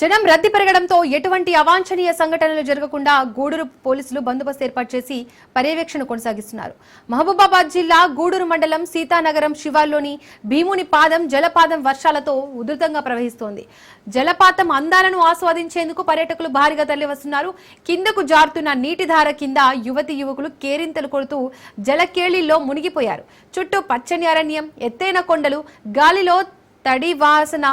జనం రద్దీ పెరగడంతో ఎటువంటి అవాంఛనీయ సంఘటనలు జరగకుండా గూడూరు పోలీసులు బందోబస్తు ఏర్పాటు చేసి పర్యవేక్షణ కొనసాగిస్తున్నారు. మహబూబాబాద్ జిల్లా గూడూరు మండలం సీతానగరం శివార్లోని భీముని పాదం జలపాతం వర్షాలతో ఉధృతంగా ప్రవహిస్తోంది. జలపాతం అందాలను ఆస్వాదించేందుకు పర్యాటకులు భారీగా తరలివస్తున్నారు. కిందకు జారుతున్న నీటిధార కింద యువతి యువకులు కేరింతలు కొడుతూ జలకేళిలో మునిగిపోయారు. చుట్టూ పచ్చని అరణ్యం ఎత్తైన కొండలు గాలిలో తడి వాసన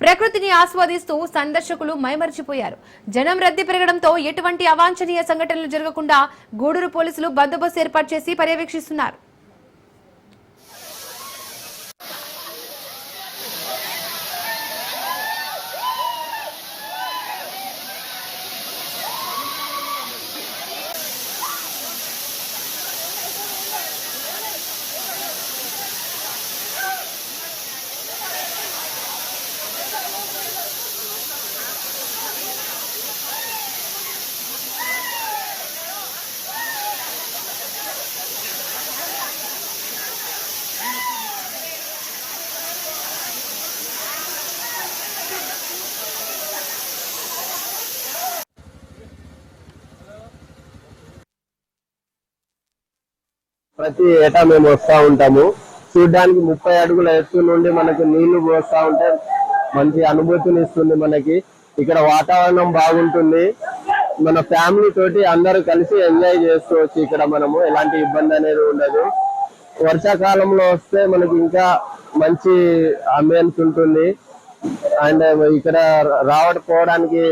ప్రకృతిని ఆస్వాదిస్తూ సందర్శకులు మైమరిచిపోయారు. జనం రద్దీ పెరగడంతో ఎటువంటి అవాంఛనీయ సంఘటనలు జరగకుండా గూడూరు పోలీసులు బందోబస్తు ఏర్పాటు చేసి పర్యవేక్షిస్తున్నారు. ప్రతి ఏటా మేము వస్తూ ఉంటాము. చూడ్డానికి ముప్పై అడుగుల ఎత్తు నుండి మనకు నీళ్ళు పోస్తూ ఉంటే మంచి అనుభూతిని ఇస్తుంది మనకి. ఇక్కడ వాతావరణం బాగుంటుంది. మన ఫ్యామిలీ తోటి అందరూ కలిసి ఎంజాయ్ చేసుకోవచ్చు ఇక్కడ మనము. ఎలాంటి ఇబ్బంది అనేది ఉండదు. వర్షాకాలంలో వస్తే మనకి ఇంకా మంచి అంబియన్స్ ఉంటుంది. అండ్ ఇక్కడ రావకపోవడానికి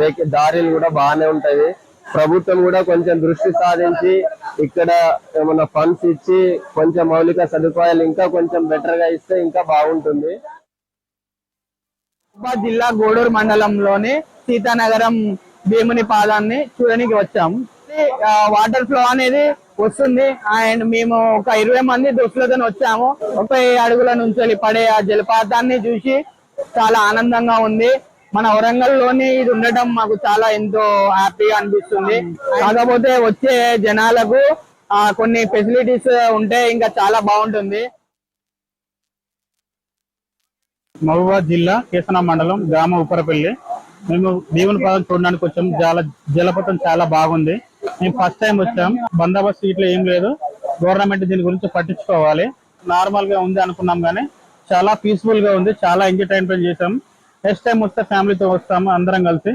వెహికల్ దారిలు కూడా బాగానే ఉంటాయి. ప్రభుత్వం కూడా కొంచెం దృష్టి సాధించి ఇక్కడ ఏమన్నా ఫండ్స్ ఇచ్చి కొంచెం మౌలిక సదుపాయాలు ఇంకా కొంచెం బెటర్గా ఇస్తే ఇంకా బాగుంటుంది. మహబూబాబాద్ జిల్లా గూడూరు మండలంలోని సీతానగరం భీముని పాదాన్ని చూడడానికి వచ్చాము. వాటర్ ఫ్లో అనేది వస్తుంది. అండ్ మేము ఒక ఇరవై మంది దోస్తులతో వచ్చాము. ముప్పై అడుగుల నుంచి పడే ఆ జలపాతాన్ని చూసి చాలా ఆనందంగా ఉంది. మన వరంగల్లోని ఇది ఉండటం మాకు చాలా ఎంతో హ్యాపీగా అనిపిస్తుంది. కాకపోతే వచ్చే జనాలకు ఆ, కొన్ని ఫెసిలిటీస్ ఉంటే ఇంకా చాలా బాగుంటుంది. మహబూబాద్ జిల్లా కేసన మండలం గ్రామ ఉప్పరపల్లి. మేము దేవుని పాదం చూడడానికి వచ్చాం. చాలా జలపాతం చాలా బాగుంది. మేము ఫస్ట్ టైం వచ్చాం. బందోబస్తు ఇట్లా ఏం లేదు. గవర్నమెంట్ దీని గురించి పట్టించుకోవాలి. నార్మల్గా ఉంది అనుకున్నాం కానీ చాలా పీస్ఫుల్గా ఉంది. చాలా ఎంటర్టైన్మెంట్ చేసాం నెక్స్ట్ టైం వస్తే ఫ్యామిలీతో వస్తాము అందరం కలిసి.